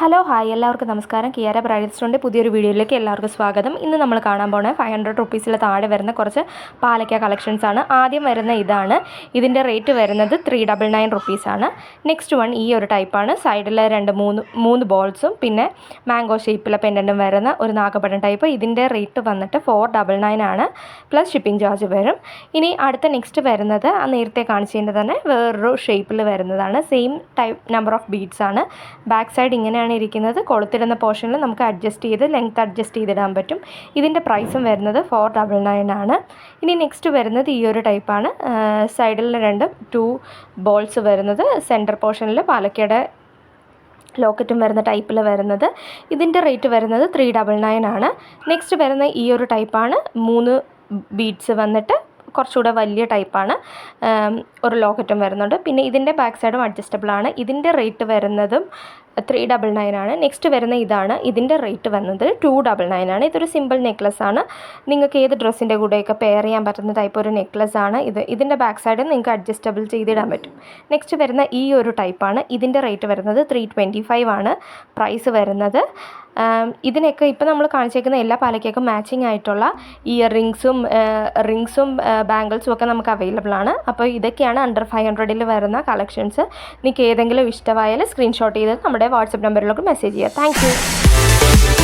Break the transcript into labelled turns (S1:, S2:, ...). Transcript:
S1: hello hi എല്ലാവർക്കും നമസ്കാരം കിയാര ബ്രൈഡൽസിൻ്റെ പുതിയൊരു വീഡിയോയിലേക്ക് എല്ലാവർക്കും സ്വാഗതം ഇന്ന് നമ്മൾ കാണാൻ പോണേ ഫൈവ് ഹൺഡ്രഡ് റുപ്പീസിൽ താഴെ വരുന്ന കുറച്ച് പാലക്ക കളക്ഷൻസ് ആണ് ആദ്യം വരുന്ന ഇതാണ് ഇതിൻ്റെ റേറ്റ് വരുന്നത് ത്രീ ഡബിൾ നയൻ റുപ്പീസാണ് നെക്സ്റ്റ് വൺ ഈ ഒരു ടൈപ്പാണ് സൈഡിൽ രണ്ട് മൂന്ന് മൂന്ന് ബോൾസും പിന്നെ മാംഗോ ഷേപ്പിലെ പെൻഡൻറ്റും വരുന്ന ഒരു നാഗപടം ടൈപ്പ് ഇതിൻ്റെ റേറ്റ് വന്നിട്ട് ഫോർ ഡബിൾ നയൻ ആണ് പ്ലസ് ഷിപ്പിംഗ് ചാർജ് വരും ഇനി അടുത്ത നെക്സ്റ്റ് വരുന്നത് ആ നേരത്തെ കാണിച്ചതിൻ്റെ തന്നെ വേറൊരു ഷേപ്പിൽ വരുന്നതാണ് same type number of beads ആണ് ബാക്ക് സൈഡ് ഇങ്ങനെയാണ് ആണ് ഇരിക്കുന്നത് കൊളുത്തിടുന്ന പോർഷനിൽ നമുക്ക് അഡ്ജസ്റ്റ് ചെയ്ത് ലെങ്ത് അഡ്ജസ്റ്റ് ചെയ്തിടാൻ പറ്റും ഇതിൻ്റെ പ്രൈസും വരുന്നത് ഫോർ ഡബിൾ നയൻ ആണ് ഇനി നെക്സ്റ്റ് വരുന്നത് ഈ ഒരു ടൈപ്പാണ് സൈഡിൽ രണ്ട് ടു ബോൾസ് വരുന്നത് സെൻറ്റർ പോർഷനിൽ പാലക്കയുടെ ലോക്കറ്റും വരുന്ന ടൈപ്പിൽ വരുന്നത് ഇതിൻ്റെ റേറ്റ് വരുന്നത് ത്രീ ഡബിൾ നയൻ ആണ് നെക്സ്റ്റ് വരുന്ന ഈ ഒരു ടൈപ്പാണ് മൂന്ന് ബീഡ്സ് വന്നിട്ട് കുറച്ചുകൂടെ വലിയ ടൈപ്പാണ് ഒരു ലോക്കറ്റും വരുന്നുണ്ട് പിന്നെ ഇതിൻ്റെ ബാക്ക് സൈഡും അഡ്ജസ്റ്റബിൾ ആണ് ഇതിൻ്റെ റേറ്റ് വരുന്നതും ത്രീ ഡബിൾ നയൻ ആണ് നെക്സ്റ്റ് വരുന്ന ഇതാണ് ഇതിൻ്റെ റേറ്റ് വന്നത് ടു ഡബിൾ നയൻ ആണ് ഇതൊരു സിമ്പിൾ നെക്ലസ് ആണ് നിങ്ങൾക്ക് ഏത് ഡ്രസ്സിൻ്റെ കൂടെയൊക്കെ പെയർ ചെയ്യാൻ പറ്റുന്ന ടൈപ്പ് ഒരു നെക്ലസ് ആണ് ഇത് ഇതിൻ്റെ ബാക്ക് സൈഡ് നിങ്ങൾക്ക് അഡ്ജസ്റ്റബിൾ ചെയ്തിടാൻ പറ്റും നെക്സ്റ്റ് വരുന്ന ഈ ഒരു ടൈപ്പാണ് ഇതിൻ്റെ റേറ്റ് വരുന്നത് ത്രീ ട്വൻറ്റി ഫൈവ് ആണ് പ്രൈസ് വരുന്നത് ഇതിനൊക്കെ ഇപ്പം നമ്മൾ കാണിച്ചേക്കുന്ന എല്ലാ പാലയ്ക്കൊക്കെ മാച്ചിങ് ആയിട്ടുള്ള ഇയർ റിങ്സും റിങ്സും ബാംഗിൾസും ഒക്കെ നമുക്ക് അവൈലബിൾ ആണ് അപ്പോൾ ഇതൊക്കെയാണ് അണ്ടർ ഫൈവ് ഹൺഡ്രഡിൽ വരുന്ന കളക്ഷൻസ് നിങ്ങൾക്ക് ഏതെങ്കിലും ഇഷ്ടമായാലും സ്ക്രീൻഷോട്ട് ചെയ്ത് നമ്മുടെ വാട്സപ്പ് നമ്പറിലേക്ക് മെസ്സേജ് ചെയ്യുക താങ്ക്